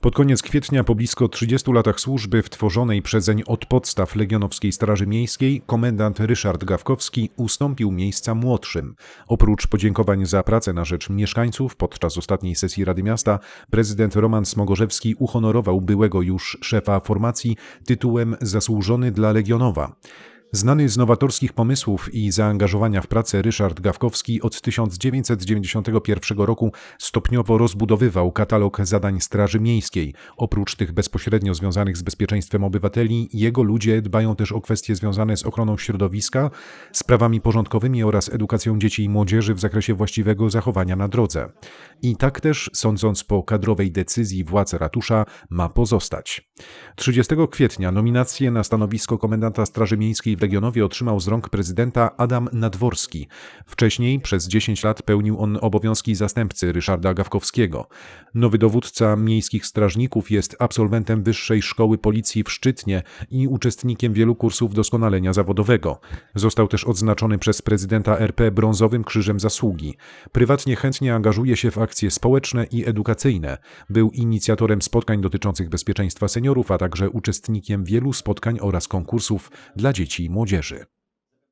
Pod koniec kwietnia, po blisko 30 latach służby w tworzonej przezeń od podstaw Legionowskiej Straży Miejskiej, komendant Ryszard Gawkowski ustąpił miejsca młodszym. Oprócz podziękowań za pracę na rzecz mieszkańców podczas ostatniej sesji Rady Miasta, prezydent Roman Smogorzewski uhonorował byłego już szefa formacji tytułem Zasłużony dla Legionowa. Znany z nowatorskich pomysłów i zaangażowania w pracę Ryszard Gawkowski od 1991 roku stopniowo rozbudowywał katalog zadań Straży Miejskiej. Oprócz tych bezpośrednio związanych z bezpieczeństwem obywateli, jego ludzie dbają też o kwestie związane z ochroną środowiska, sprawami porządkowymi oraz edukacją dzieci i młodzieży w zakresie właściwego zachowania na drodze. I tak też, sądząc po kadrowej decyzji władz ratusza, ma pozostać. 30 kwietnia nominację na stanowisko komendanta Straży Miejskiej w Legionowie otrzymał z rąk prezydenta Adam Nadworski. Wcześniej przez 10 lat pełnił on obowiązki zastępcy Ryszarda Gawkowskiego. Nowy dowódca miejskich strażników jest absolwentem Wyższej Szkoły Policji w Szczytnie i uczestnikiem wielu kursów doskonalenia zawodowego. Został też odznaczony przez prezydenta RP brązowym krzyżem zasługi. Prywatnie chętnie angażuje się w akcje społeczne i edukacyjne. Był inicjatorem spotkań dotyczących bezpieczeństwa seniorów, a także uczestnikiem wielu spotkań oraz konkursów dla dzieci i młodzieży.